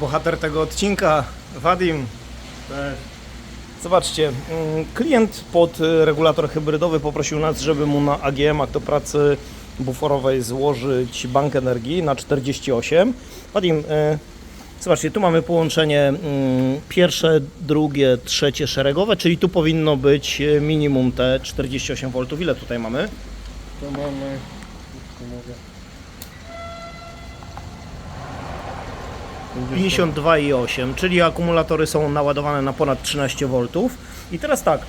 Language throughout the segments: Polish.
bohater tego odcinka, Wadim. Zobaczcie, mm, klient pod y, regulator hybrydowy poprosił nas, żeby mu na AGM-ach do pracy buforowej złożyć bank energii na 48. Wadim, y, zobaczcie, tu mamy połączenie mm, pierwsze, drugie, trzecie szeregowe, czyli tu powinno być y, minimum te 48 V. Ile tutaj mamy? To mamy, już tu mówię. 52,8, czyli akumulatory są naładowane na ponad 13 V. I teraz tak,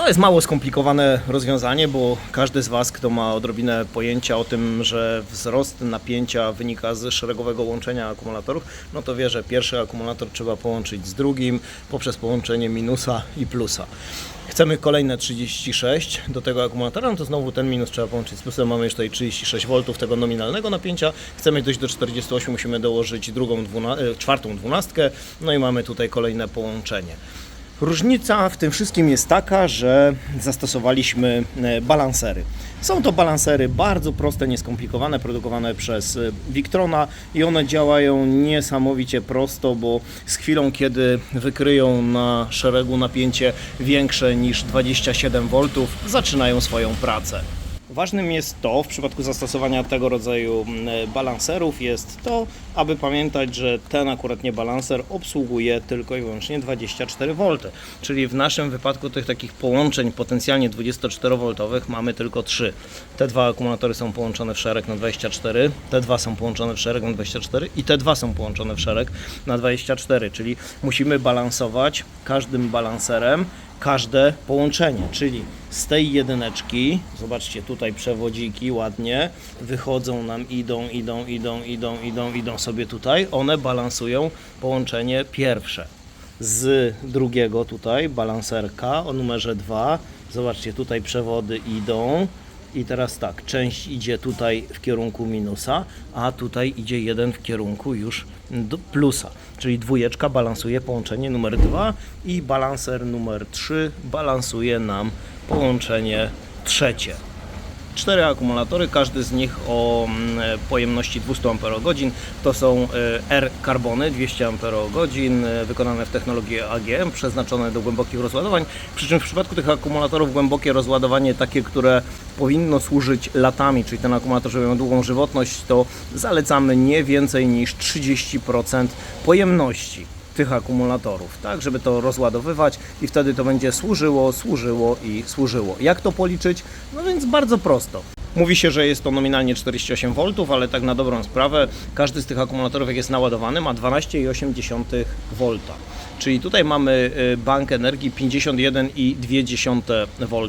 to jest mało skomplikowane rozwiązanie, bo każdy z Was, kto ma odrobinę pojęcia o tym, że wzrost napięcia wynika z szeregowego łączenia akumulatorów, no to wie, że pierwszy akumulator trzeba połączyć z drugim poprzez połączenie minusa i plusa. Chcemy kolejne 36 do tego akumulatora, no to znowu ten minus trzeba połączyć z plusem. Mamy już tutaj 36 V tego nominalnego napięcia. Chcemy dojść do 48, musimy dołożyć drugą, e, czwartą dwunastkę, no i mamy tutaj kolejne połączenie. Różnica w tym wszystkim jest taka, że zastosowaliśmy e, balansery. Są to balansery bardzo proste, nieskomplikowane, produkowane przez e, Victrona i one działają niesamowicie prosto, bo z chwilą, kiedy wykryją na szeregu napięcie większe niż 27 V, zaczynają swoją pracę. Ważnym jest to, w przypadku zastosowania tego rodzaju mm, balanserów, jest to, aby pamiętać, że ten akuratnie balanser obsługuje tylko i wyłącznie 24 V. Czyli w naszym wypadku tych takich połączeń potencjalnie 24V mamy tylko 3. Te dwa akumulatory są połączone w szereg na 24, te dwa są połączone w szereg na 24 i te dwa są połączone w szereg na 24, czyli musimy balansować każdym balanserem każde połączenie, czyli z tej jedyneczki, zobaczcie tutaj przewodziki ładnie, wychodzą nam, idą, idą, idą, idą, idą, idą sobie tutaj, one balansują połączenie pierwsze. Z drugiego tutaj balanserka o numerze 2, zobaczcie tutaj przewody idą, i teraz tak, część idzie tutaj w kierunku minusa, a tutaj idzie jeden w kierunku już plusa. Czyli dwójeczka balansuje połączenie numer 2 i balanser numer 3 balansuje nam połączenie trzecie. Cztery akumulatory, każdy z nich o mm, pojemności 200 Ah. To są R-karbony 200 Ah, wykonane w technologii AGM, przeznaczone do głębokich rozładowań. Przy czym w przypadku tych akumulatorów głębokie rozładowanie, takie, które powinno służyć latami, czyli ten akumulator, żeby miał długą żywotność, to zalecamy nie więcej niż 30% pojemności tych akumulatorów, tak, żeby to rozładowywać i wtedy to będzie służyło, służyło i służyło. Jak to policzyć? No więc bardzo prosto. Mówi się, że jest to nominalnie 48 V, ale tak na dobrą sprawę każdy z tych akumulatorów, jak jest naładowany, ma 12,8 V. Czyli tutaj mamy y, bank energii 51,2 V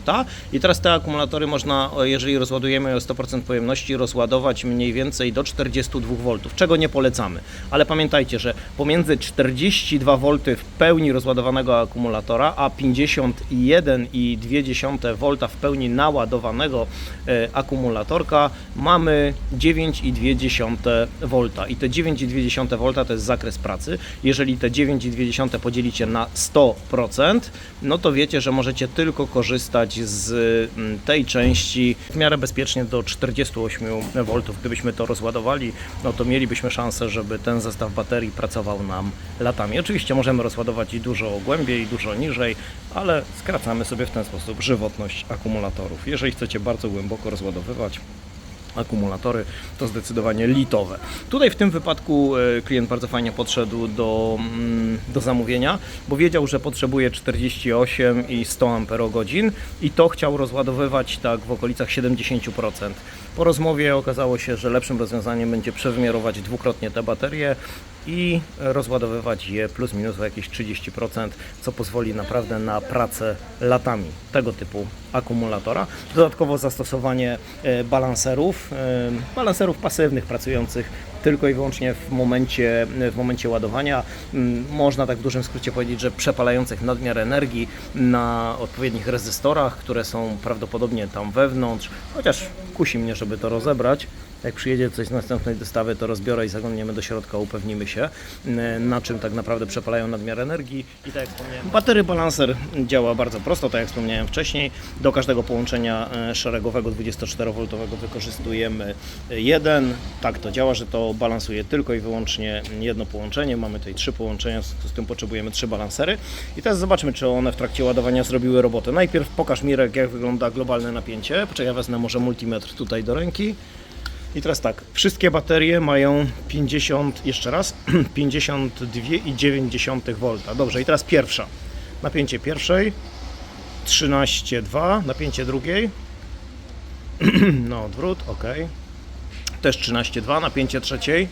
i teraz te akumulatory można, jeżeli rozładujemy je o 100% pojemności, rozładować mniej więcej do 42 V, czego nie polecamy. Ale pamiętajcie, że pomiędzy 42 V w pełni rozładowanego akumulatora, a 51,2 V w pełni naładowanego e, akumulatorka mamy 9,2 V. I te 9,2 V to jest zakres pracy. Jeżeli te 9,2 podzielicie na 100%, no to wiecie, że możecie tylko korzystać z mm, tej części w miarę bezpiecznie do 48 V. Gdybyśmy to rozładowali, no to mielibyśmy szansę, żeby ten zestaw baterii pracował nam latami. Oczywiście możemy rozładować i dużo głębiej, i dużo niżej, ale skracamy sobie w ten sposób żywotność akumulatorów. Jeżeli chcecie bardzo głęboko rozładowywać, akumulatory to zdecydowanie litowe. Tutaj w tym wypadku e, klient bardzo fajnie podszedł do, mm, do zamówienia, bo wiedział, że potrzebuje 48 i 100 Ah i to chciał rozładowywać tak w okolicach 70%. Po rozmowie okazało się, że lepszym rozwiązaniem będzie przewymiarować dwukrotnie te baterie i rozładowywać je plus minus o jakieś 30%, co pozwoli naprawdę na pracę latami tego typu akumulatora. Dodatkowo zastosowanie e, balanserów, e, balanserów pasywnych pracujących tylko i wyłącznie w momencie, w momencie ładowania. Mm, Można tak w dużym skrócie powiedzieć, że przepalających nadmiar energii na odpowiednich rezystorach, które są prawdopodobnie tam wewnątrz, chociaż kusi mnie, żeby to rozebrać. Jak przyjedzie coś z następnej dostawy, to rozbiorę i zaglądniemy do środka, upewnimy się, e, na czym tak naprawdę przepalają nadmiar energii. I tak jak wspomniałem, batery balancer działa bardzo prosto, tak jak wspomniałem wcześniej. Do każdego połączenia e, szeregowego 24V wykorzystujemy jeden. Tak to działa, że to balansuje tylko i wyłącznie jedno połączenie. Mamy tutaj trzy połączenia, z tym potrzebujemy trzy balansery. I teraz zobaczmy, czy one w trakcie ładowania zrobiły robotę. Najpierw pokaż Mirek, jak wygląda globalne napięcie. Poczekaj, ja wezmę może multimetr tutaj do ręki. I teraz tak, wszystkie baterie mają 50, jeszcze raz, 52,9 V. Dobrze, i teraz pierwsza. Napięcie pierwszej 13,2, napięcie drugiej. No, odwrót, ok. Też 13,2, napięcie trzeciej.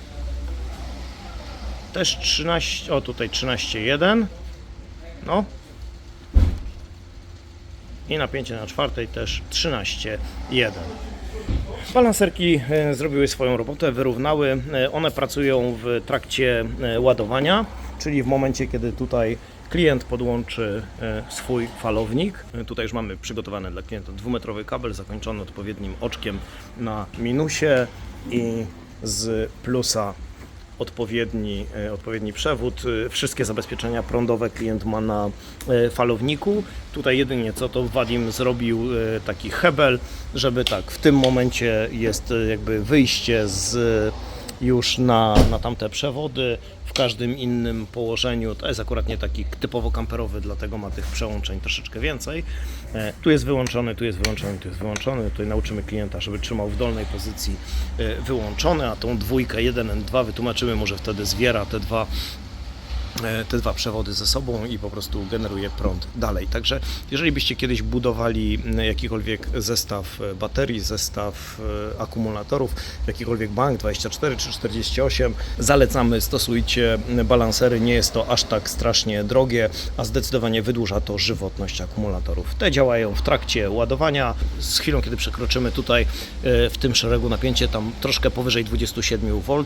Też 13, o tutaj 13,1. No. I napięcie na czwartej też 13,1. Balanserki e, zrobiły swoją robotę, wyrównały. E, One pracują w trakcie e, ładowania, czyli w momencie, kiedy tutaj klient podłączy swój falownik. Tutaj już mamy przygotowany dla klienta dwumetrowy kabel zakończony odpowiednim oczkiem na minusie i z plusa odpowiedni, e, odpowiedni przewód. E, Wszystkie zabezpieczenia prądowe klient ma na e, falowniku. Tutaj jedynie co to Wadim zrobił taki hebel, żeby tak w tym momencie jest jakby wyjście z już na, na tamte przewody. W każdym innym położeniu to jest akurat nie taki typowo kamperowy, dlatego ma tych przełączeń troszeczkę więcej. E, Tu jest wyłączony, tu jest wyłączony, tu jest wyłączony. Tutaj nauczymy klienta, żeby trzymał w dolnej pozycji e, wyłączony, a tą dwójkę 1N2 wytłumaczymy, może wtedy zwiera te dwa te dwa przewody ze sobą i po prostu generuje prąd dalej. Także jeżeli byście kiedyś budowali m, jakikolwiek zestaw e, baterii, zestaw e, akumulatorów, jakikolwiek bank 24 czy 48, zalecamy stosujcie balansery. Nie jest to aż tak strasznie drogie, a zdecydowanie wydłuża to żywotność akumulatorów. Te działają w trakcie ładowania. Z chwilą, kiedy przekroczymy tutaj e, w tym szeregu napięcie tam troszkę powyżej 27 V,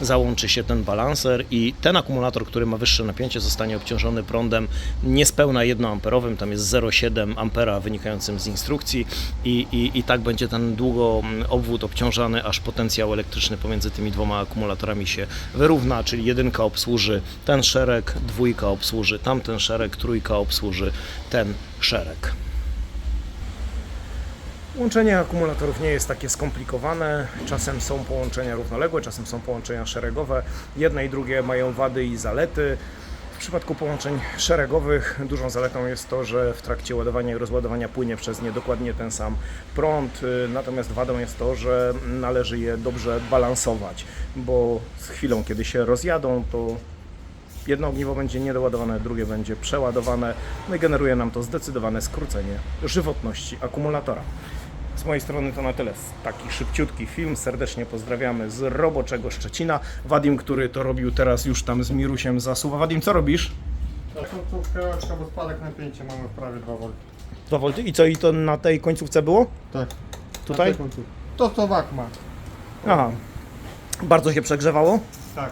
załączy się ten balanser i ten akumulator, który ma wyższe napięcie, zostanie obciążony prądem niespełna 1 amperowym, tam jest 0,7 ampera wynikającym z instrukcji i, i, i tak będzie ten długo mm, obwód obciążany, aż potencjał elektryczny pomiędzy tymi dwoma akumulatorami się wyrówna, czyli jedynka obsłuży ten szereg, dwójka obsłuży tamten szereg, trójka obsłuży ten szereg. Łączenie akumulatorów nie jest takie skomplikowane. Czasem są połączenia równoległe, czasem są połączenia szeregowe. Jedne i drugie mają wady i zalety. W przypadku połączeń szeregowych dużą zaletą jest to, że w trakcie ładowania i rozładowania płynie przez nie dokładnie ten sam prąd. Natomiast wadą jest to, że należy je dobrze balansować, bo z chwilą, kiedy się rozjadą, to jedno ogniwo będzie niedoładowane, drugie będzie przeładowane, no i generuje nam to zdecydowane skrócenie żywotności akumulatora. Z mojej strony to na tyle. Taki szybciutki film. Serdecznie pozdrawiamy z roboczego Szczecina. Wadim, który to robił teraz już tam z Mirusiem zasuwa. Wadim, co robisz? Końcówkę oczka, bo spadek napięcia mamy w prawie 2 V. 2 V. I co, i to na tej końcówce było? Tak. Tutaj? To co wak ma. Aha. Bardzo się przegrzewało? Tak.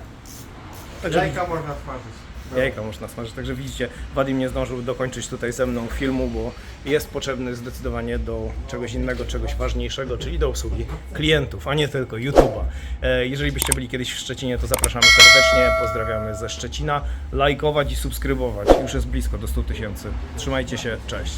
Także Jajka można smażyć. Jajka można smażyć, także widzicie, Wadim nie zdążył dokończyć tutaj ze mną filmu, bo jest potrzebny zdecydowanie do czegoś innego, czegoś ważniejszego, czyli do obsługi klientów, a nie tylko YouTube'a. E, Jeżeli byście byli kiedyś w Szczecinie, to zapraszamy serdecznie, pozdrawiamy ze Szczecina, lajkować i subskrybować, już jest blisko do 100 tysięcy. Trzymajcie się, cześć.